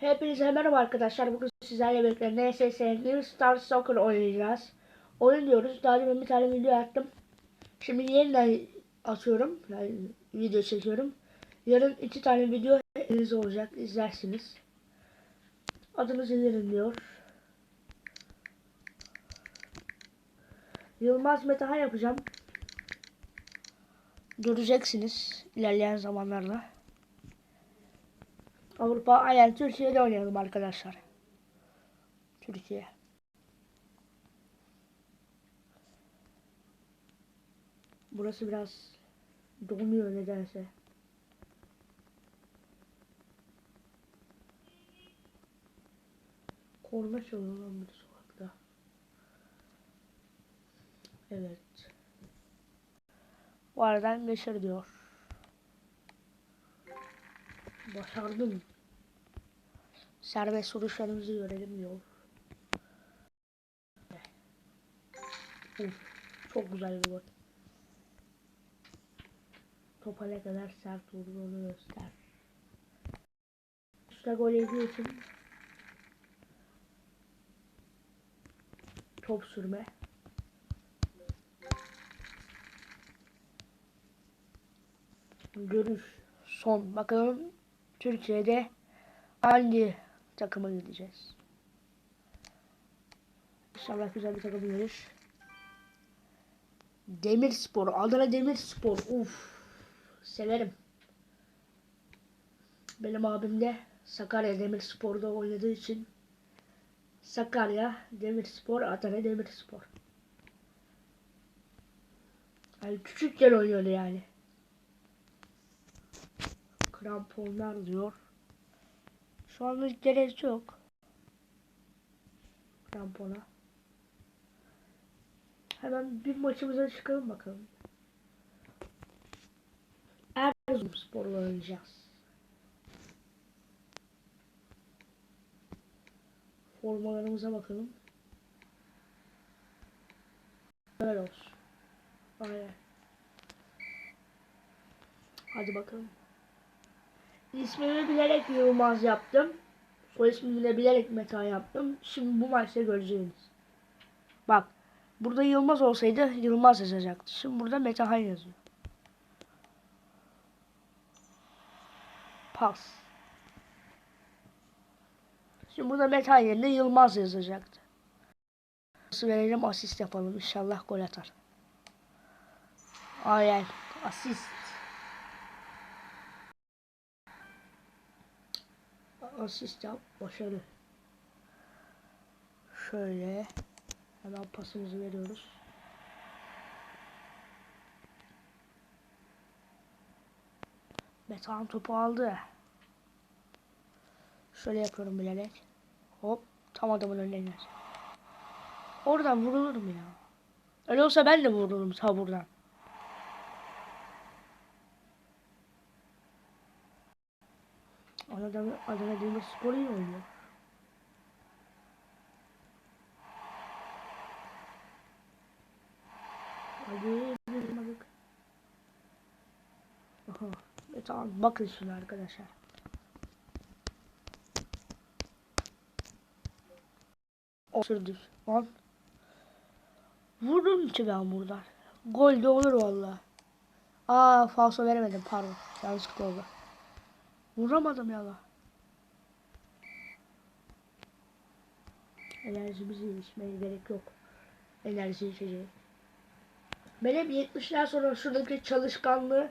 Hepinize merhaba arkadaşlar. Bugün sizlerle birlikte NSS New Star Soccer oynayacağız. Oyun diyoruz. Daha demin bir tane video attım. Şimdi yeniden atıyorum. Yani video çekiyorum. Yarın iki tane video elinizde olacak. izlersiniz. Adınızı verin diyor. Yılmaz Metaha yapacağım. Göreceksiniz ilerleyen zamanlarda. Avrupa aynen Türkiye'de oynayalım arkadaşlar. Türkiye. Burası biraz donuyor nedense. Korna çalıyor lan bir sokakta. Evet. Bu aradan geçer diyor. Başardım. Serbest vuruşlarımızı görelim diyor. Uf, çok güzel bir gol. Topa ne kadar sert vurdu göster. Usta gol yediği için top sürme. Görüş son. Bakalım Türkiye'de hangi takıma gideceğiz? İnşallah güzel bir takım gelir. Demirspor, Adana Demirspor. Uf. Severim. Benim abim de Sakarya Demirspor'da oynadığı için Sakarya Demirspor, Adana Demirspor. Yani küçükken oynuyordu yani. Kramponlar diyor. Şu anlık gerek yok. Krampona. Hemen bir maçımıza çıkalım bakalım. Erzurumspor'la oynayacağız. Formalarımıza bakalım. Böyle olsun. Aynen. Hadi bakalım. İsmimi bilerek Yılmaz yaptım. Soy ismimi de bilerek Meta yaptım. Şimdi bu maçta göreceğiniz. Bak. Burada Yılmaz olsaydı Yılmaz yazacaktı. Şimdi burada Metahan yazıyor. Pas. Şimdi burada Metahan yerine Yılmaz yazacaktı. Nasıl verelim asist yapalım. İnşallah gol atar. Aynen. Asist. Asist yap. Başarı. Şöyle. Hemen pasımızı veriyoruz. Metan topu aldı. Şöyle yapıyorum bilerek. Hop. Tam adamın önüne. Oradan vurulur mu ya? Öyle olsa ben de vururum ta buradan. Adana, Adana Demirspor iyi oynuyor. Hadi vurmadık. Aha. E, tamam bakın şuna arkadaşlar. Osurduk. Lan. Vurdum ki ben buradan. Gol de olur valla. Aa falso veremedim pardon. Yanlışlıkla oldu. Vuramadım ya la. Enerjimizi içmeye gerek yok. Enerji içeceği. Benim 70'ler sonra şuradaki çalışkanlığı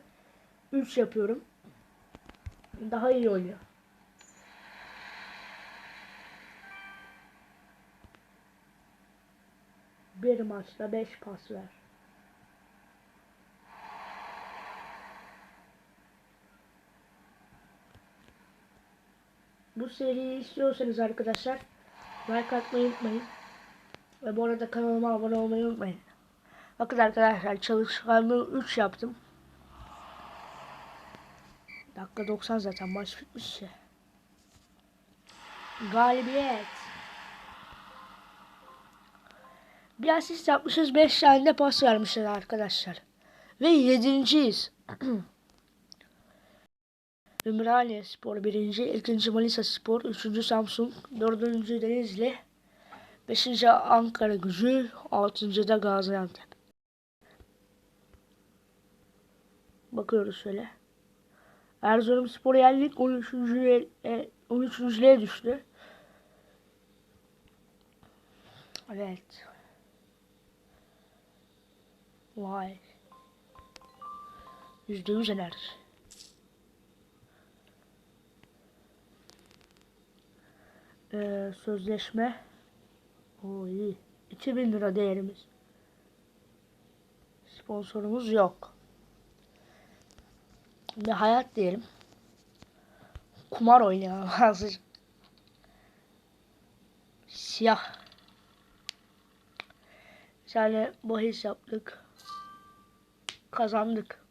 3 yapıyorum. Daha iyi oynuyor. Bir maçta 5 pas ver. Bu seriyi istiyorsanız arkadaşlar like atmayı unutmayın. Ve bu arada kanalıma abone olmayı unutmayın. Bakın arkadaşlar çalışkanlığı 3 yaptım. Dakika 90 zaten maç bitmiş ya. Galibiyet. Bir asist yapmışız 5 tane de pas vermişiz arkadaşlar. Ve yedinciyiz. Ümraniye Spor 1. 2. Manisa Spor 3. Samsun 4. Denizli 5. Ankara Gücü 6. da Gaziantep. Bakıyoruz şöyle. Erzurum Spor yendik 13. 13.lüğe düştü. Evet. Vay. Yüzde yüz enerji. Ee, sözleşme. O iyi. 2000 lira değerimiz. Sponsorumuz yok. Ve hayat diyelim. Kumar oynayalım. Siyah. Bir tane bahis yaptık. Kazandık.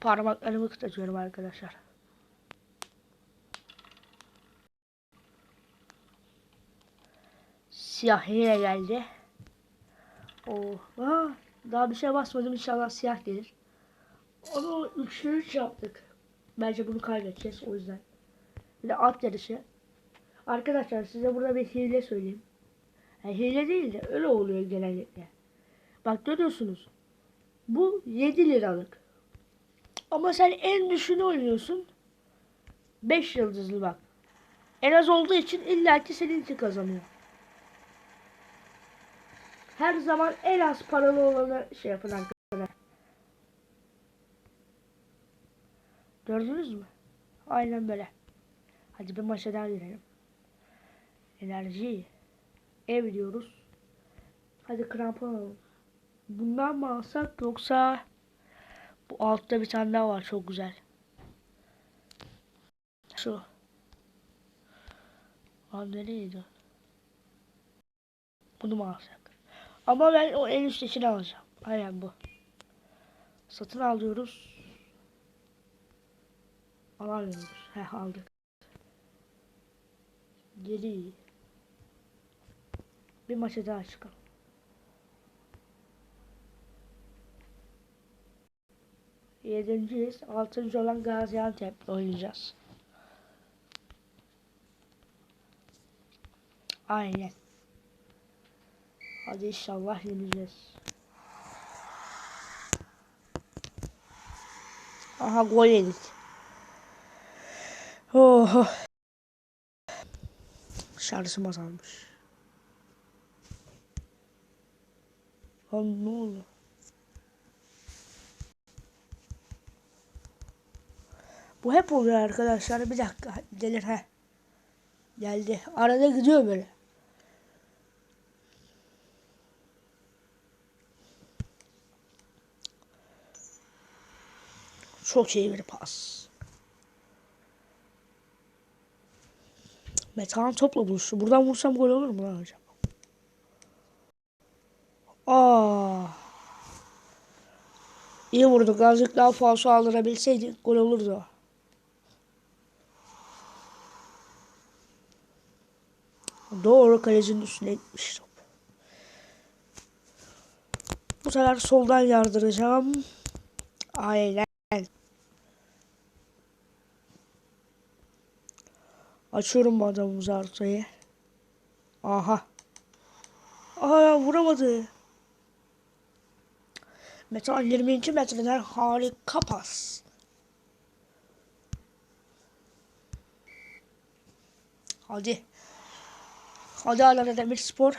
Parmaklarımı kıtatıyorum arkadaşlar. Siyah yine geldi. Oo. Aa, daha bir şey basmadım inşallah siyah gelir. Onu 3'te 3 yaptık. Bence bunu kaybedeceğiz o yüzden. Bir de at yarışı. Arkadaşlar size burada bir hile söyleyeyim. Yani hile değil de öyle oluyor genellikle. Bak görüyorsunuz. Bu 7 liralık. Ama sen en düşüğünü oynuyorsun. 5 yıldızlı bak. En az olduğu için illaki seninki kazanıyor. Her zaman en az paralı olanı şey yapın arkadaşlar. Gördünüz mü? Aynen böyle. Hadi bir maça daha girelim. Enerji. Ev diyoruz. Hadi krampon alalım. Bundan mı alsak yoksa bu altta bir tane daha var çok güzel. Şu. Abi nereydi? Bunu mu alsak? Ama ben o en üsttekini alacağım. Aynen bu. Satın alıyoruz. Alamıyoruz. Heh aldık. Geri. Bir maça daha çıkalım. Yedinciyiz. Altıncı olan Gaziantep oynayacağız. Aynen. Hadi inşallah yeneceğiz. Aha gol yedik. Oh. Şarjım azalmış. Lan ne oldu? Bu hep oluyor arkadaşlar. Bir dakika gelir he. Geldi. Arada gidiyor böyle. Çok iyi bir pas. Metehan topla buluştu. Buradan vursam gol olur mu lan acaba? Aa. İyi vurdu. Azıcık daha falso aldırabilseydi gol olurdu. Doğru kalecinin üstüne gitmiş top. Bu sefer soldan yardıracağım. Aynen. Açıyorum adamımızı ortaya. Aha. Aa vuramadı. Metal 22 metreden harika pas. Hadi. Hadi Adana Demirspor.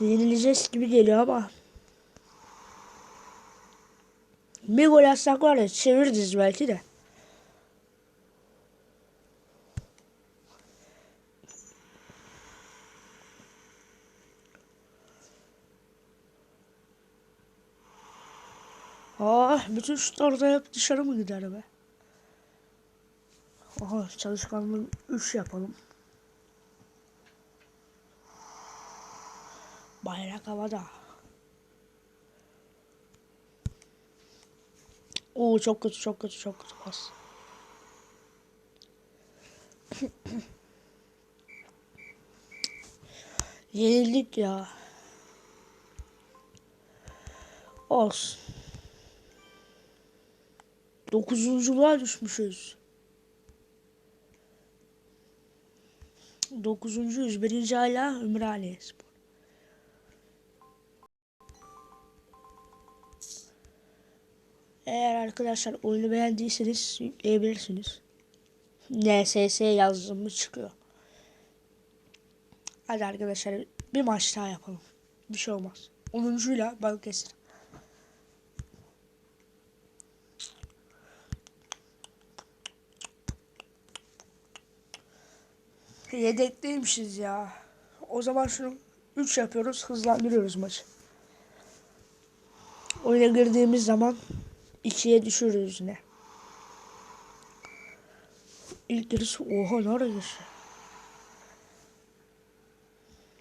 Yenileceğiz gibi geliyor ama. Bir gol atsak var ya çeviririz belki de. Ah bütün şutlar da hep dışarı mı gider be? Aha çalışkanlığı 3 yapalım. Bayrak havada. Oo çok kötü çok kötü çok kötü pas. Yenildik ya. Olsun. Dokuzunculuğa düşmüşüz. Dokuzuncuyuz. Birinci hala Ümraniye Spor. Eğer arkadaşlar oyunu beğendiyseniz yükleyebilirsiniz. NSS yazdığımı çıkıyor. Hadi arkadaşlar bir maç daha yapalım. Bir şey olmaz. 10'uncuyla Balıkesir. Yedekliymişiz ya. O zaman şunu 3 yapıyoruz. Hızlandırıyoruz maçı. Oyuna girdiğimiz zaman 2'ye düşürürüz yine. İlk yarısı oha ne ara girdi?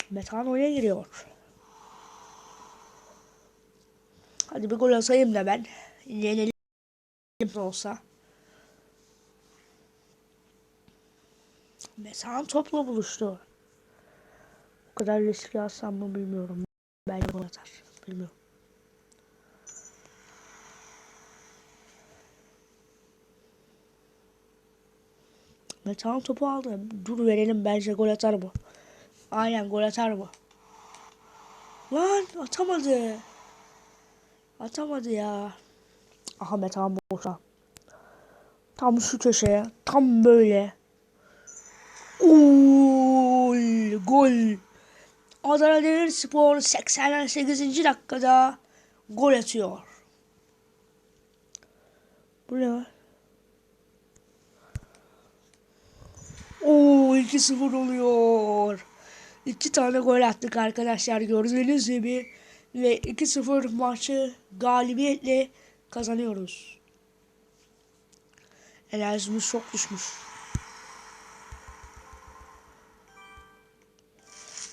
Metan oyuna giriyor. Hadi bir gol atayım da ben. Yenelim de olsa. Metan topla buluştu. O kadar riskli alsam mı bilmiyorum. Belki gol atar. Bilmiyorum. Metan topu aldı. Dur verelim bence gol atar bu. Aynen gol atar bu. Lan atamadı. Atamadı ya. Aha Metan boşa. Tam şu köşeye. Tam böyle. Gol. Gol. Adana Demirspor 88. dakikada gol atıyor. Bu ne var? Oo 2-0 oluyor. İki tane gol attık arkadaşlar gördüğünüz gibi. Ve 2-0 maçı galibiyetle kazanıyoruz. Enerjimiz çok düşmüş.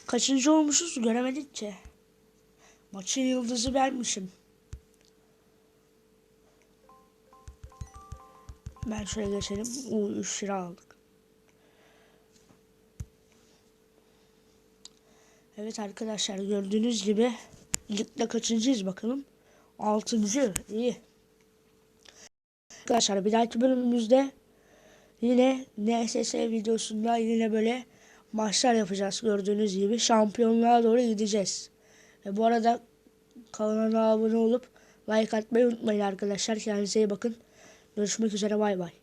Kaçıncı olmuşuz göremedik ki. Maçın yıldızı vermişim. Ben şöyle geçelim. Oo 3 lira aldık. Evet arkadaşlar gördüğünüz gibi ligde kaçıncıyız bakalım. Altıncı. iyi. Arkadaşlar bir dahaki bölümümüzde yine NSS videosunda yine böyle maçlar yapacağız gördüğünüz gibi. Şampiyonluğa doğru gideceğiz. Ve bu arada kanala abone olup like atmayı unutmayın arkadaşlar. Kendinize iyi bakın. Görüşmek üzere bay bay.